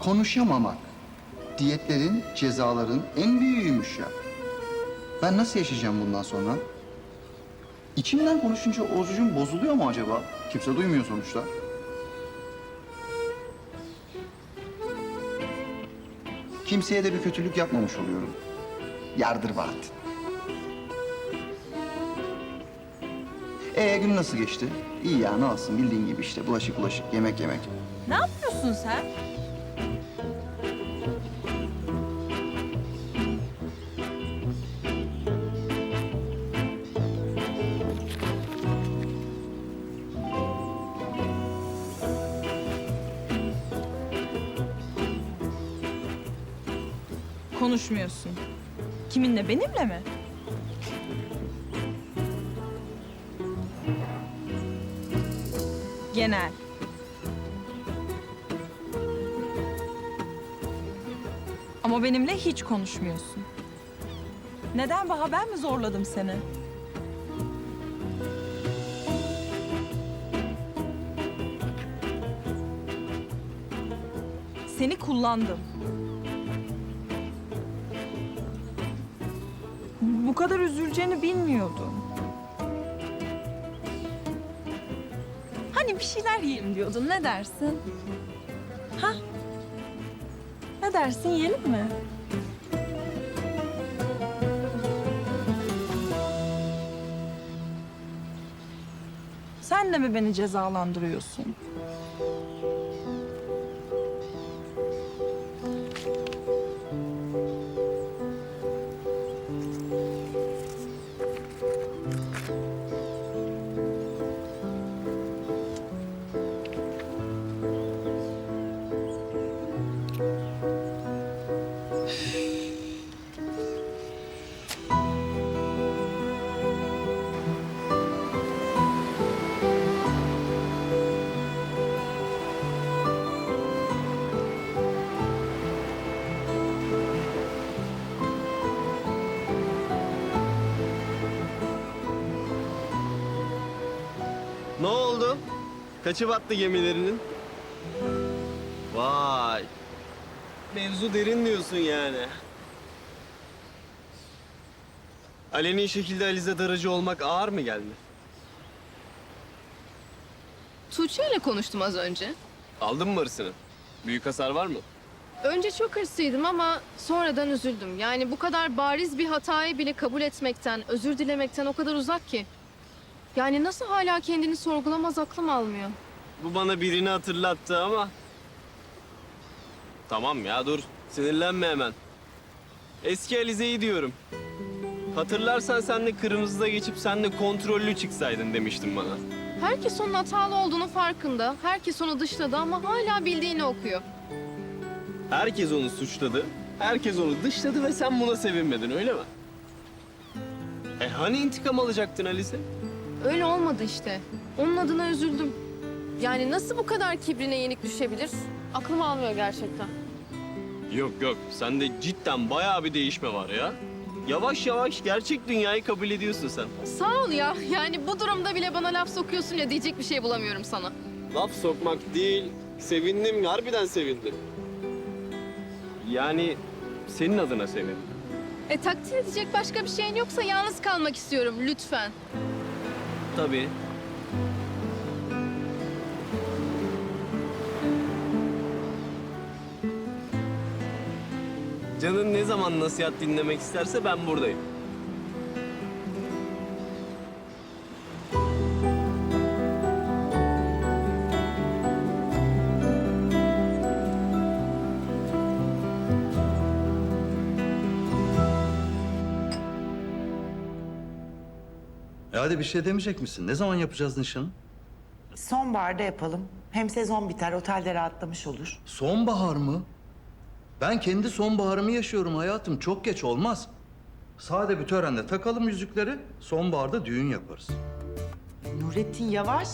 Konuşamamak. Diyetlerin, cezaların en büyüğüymüş ya. Ben nasıl yaşayacağım bundan sonra? İçimden konuşunca Oğuzcuğum bozuluyor mu acaba? Kimse duymuyor sonuçta. Kimseye de bir kötülük yapmamış oluyorum. Yardır Bahat. Ee gün nasıl geçti? İyi ya ne olsun bildiğin gibi işte bulaşık bulaşık yemek yemek. Ne yapıyorsun sen? Konuşmuyorsun. Kiminle, benimle mi? Genel. Ama benimle hiç konuşmuyorsun. Neden Baha? Ben mi zorladım seni? Seni kullandım. Kadar üzüleceğini bilmiyordum. Hani bir şeyler yiyelim diyordun. Ne dersin? Ha? Ne dersin? Yiyelim mi? Sen de mi beni cezalandırıyorsun? Ne oldu? Kaçı battı gemilerinin? Vay. Mevzu derin diyorsun yani. Aleni şekilde Alize daracı olmak ağır mı geldi? Tuğçe ile konuştum az önce. Aldın mı hırsını? Büyük hasar var mı? Önce çok hırslıydım ama sonradan üzüldüm. Yani bu kadar bariz bir hatayı bile kabul etmekten, özür dilemekten o kadar uzak ki. Yani nasıl hala kendini sorgulamaz aklım almıyor. Bu bana birini hatırlattı ama... Tamam ya dur. Sinirlenme hemen. Eski Alize'yi diyorum. Hatırlarsan sen de kırmızıda geçip sen de kontrollü çıksaydın demiştin bana. Herkes onun hatalı olduğunu farkında. Herkes onu dışladı ama hala bildiğini okuyor. Herkes onu suçladı. Herkes onu dışladı ve sen buna sevinmedin öyle mi? E hani intikam alacaktın Alize? Öyle olmadı işte. Onun adına üzüldüm. Yani nasıl bu kadar kibrine yenik düşebilir? Aklım almıyor gerçekten. Yok yok. Sende cidden bayağı bir değişme var ya. Yavaş yavaş gerçek dünyayı kabul ediyorsun sen. Sağ ol ya. Yani bu durumda bile bana laf sokuyorsun ya diyecek bir şey bulamıyorum sana. Laf sokmak değil. Sevindim, harbiden sevindim. Yani senin adına sevindim. E takdir edecek başka bir şeyin yoksa yalnız kalmak istiyorum lütfen. Tabii. Canın ne zaman nasihat dinlemek isterse ben buradayım. E hadi bir şey demeyecek misin? Ne zaman yapacağız nişanı? Sonbaharda yapalım. Hem sezon biter, otelde rahatlamış olur. Sonbahar mı? Ben kendi sonbaharımı yaşıyorum hayatım. Çok geç olmaz. Sade bir törenle takalım yüzükleri. Sonbaharda düğün yaparız. Nurettin yavaş.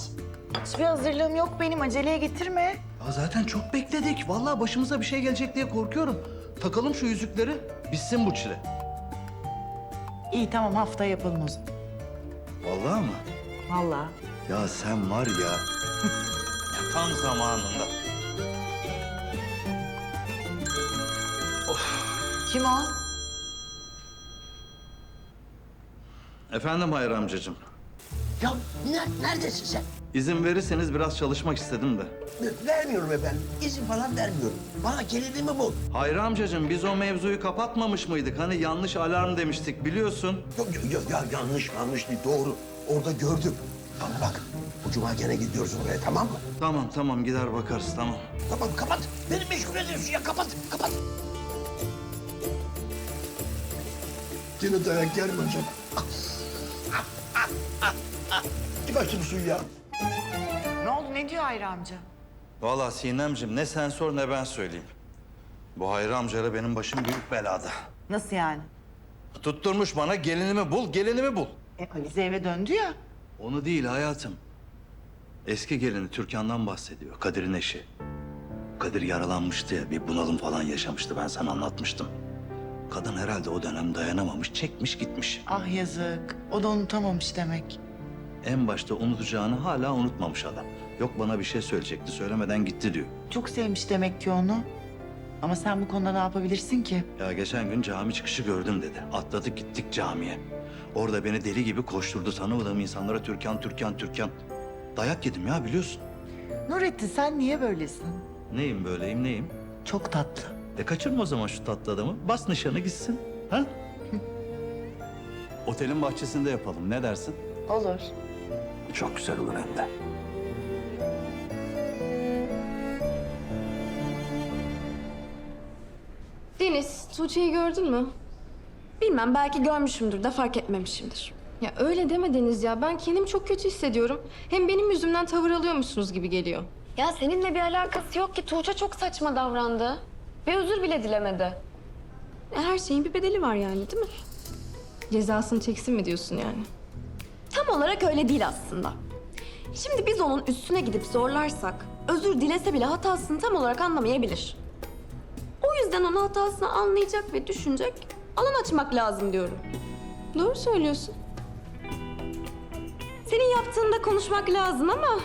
Hiçbir hazırlığım yok benim. Aceleye getirme. Ya zaten çok bekledik. Vallahi başımıza bir şey gelecek diye korkuyorum. Takalım şu yüzükleri. Bitsin bu çile. İyi tamam hafta yapalım o zaman. Vallahi mı? Vallahi. Ya sen var ya, ya tam zamanında. Kim o? Efendim Hayır amcacığım. Ya ne- neredesin sen? İzin verirseniz biraz çalışmak istedim de. Vermiyorum efendim. İzin falan vermiyorum. Bana gelinimi bul. Hayır amcacığım biz o mevzuyu kapatmamış mıydık? Hani yanlış alarm demiştik biliyorsun. Yok yok yok ya yanlış yanlış değil doğru. Orada gördüm. Ama bak bu cuma gene gidiyoruz oraya tamam mı? Tamam tamam gider bakarız tamam. Tamam kapat. Beni meşgul ediyorsun ya kapat kapat. Yine dayak yer mi acaba? Kim açtı bu suyu ya? Ne oldu? Ne diyor Hayri amca? Vallahi Sinemciğim ne sen sor ne ben söyleyeyim. Bu Hayır amcayla benim başım büyük belada. Nasıl yani? Tutturmuş bana gelinimi bul, gelinimi bul. E Alize eve döndü ya. Onu değil hayatım. Eski gelini Türkan'dan bahsediyor, Kadir'in eşi. Kadir yaralanmıştı ya, bir bunalım falan yaşamıştı. Ben sana anlatmıştım. Kadın herhalde o dönem dayanamamış, çekmiş gitmiş. Ah yazık. O da unutamamış demek. En başta unutacağını hala unutmamış adam. Yok bana bir şey söyleyecekti, söylemeden gitti diyor. Çok sevmiş demek ki onu. Ama sen bu konuda ne yapabilirsin ki? Ya geçen gün cami çıkışı gördüm dedi. Atladık gittik camiye. Orada beni deli gibi koşturdu. Tanımadığım insanlara Türkan, Türkan, Türkan. Dayak yedim ya biliyorsun. Nurettin sen niye böylesin? Neyim böyleyim neyim? Çok tatlı. E kaçırma o zaman şu tatlı adamı. Bas nişanı gitsin. Ha? Otelin bahçesinde yapalım. Ne dersin? Olur. Çok güzel olur hem de. Tuğçe'yi gördün mü? Bilmem belki görmüşümdür de fark etmemişimdir. Ya öyle deme Deniz ya. Ben kendimi çok kötü hissediyorum. Hem benim yüzümden tavır alıyormuşsunuz gibi geliyor. Ya seninle bir alakası yok ki. Tuğçe çok saçma davrandı. Ve özür bile dilemedi. E, Her şeyin bir bedeli var yani değil mi? Cezasını çeksin mi diyorsun yani? Tam olarak öyle değil aslında. Şimdi biz onun üstüne gidip zorlarsak, özür dilese bile hatasını tam olarak anlamayabilir. O yüzden onun hatasını anlayacak ve düşünecek, alan açmak lazım diyorum. Doğru söylüyorsun. Senin yaptığında konuşmak lazım ama...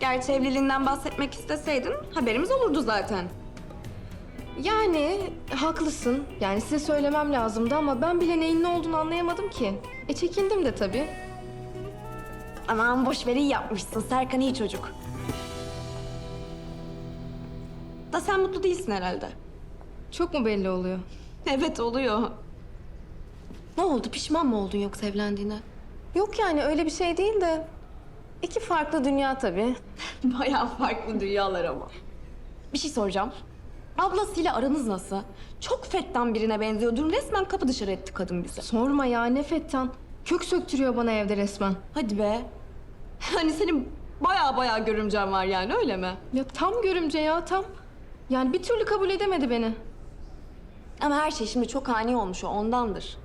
Gerçi evliliğinden bahsetmek isteseydin haberimiz olurdu zaten. Yani haklısın. Yani size söylemem lazımdı ama ben bile neyin ne olduğunu anlayamadım ki. E çekindim de tabii. Aman boş ver iyi yapmışsın. Serkan iyi çocuk. Sen mutlu değilsin herhalde. Çok mu belli oluyor? Evet oluyor. Ne oldu? Pişman mı oldun yoksa evlendiğine? Yok yani öyle bir şey değil de... iki farklı dünya tabii. Bayağı farklı dünyalar ama. Bir şey soracağım. Ablasıyla aranız nasıl? Çok fettan birine benziyor. Dün resmen kapı dışarı etti kadın bizi. Sorma ya ne fettan. Kök söktürüyor bana evde resmen. Hadi be. Hani senin bayağı bayağı görümcen var yani öyle mi? Ya tam görümce ya tam. Yani bir türlü kabul edemedi beni. Ama her şey şimdi çok ani olmuş o ondandır.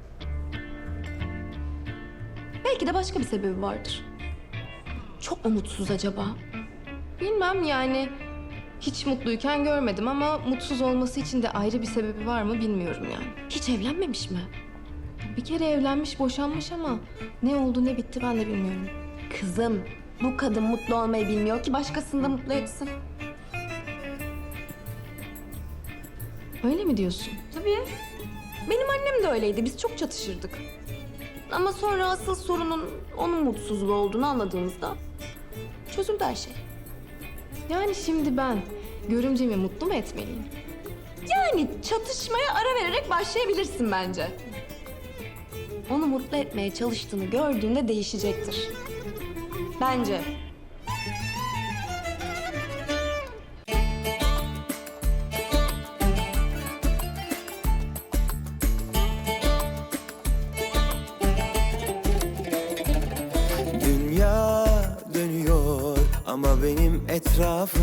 Belki de başka bir sebebi vardır. Çok mu mutsuz acaba? Bilmem yani. Hiç mutluyken görmedim ama mutsuz olması için de ayrı bir sebebi var mı bilmiyorum yani. Hiç evlenmemiş mi? Bir kere evlenmiş, boşanmış ama ne oldu ne bitti ben de bilmiyorum. Kızım, bu kadın mutlu olmayı bilmiyor ki başkasını da mutlu etsin. Öyle mi diyorsun? Tabii. Benim annem de öyleydi. Biz çok çatışırdık. Ama sonra asıl sorunun onun mutsuzluğu olduğunu anladığımızda çözüldü her şey. Yani şimdi ben görümcemi mutlu mu etmeliyim? Yani çatışmaya ara vererek başlayabilirsin bence. Onu mutlu etmeye çalıştığını gördüğünde değişecektir. Bence. Benim etrafım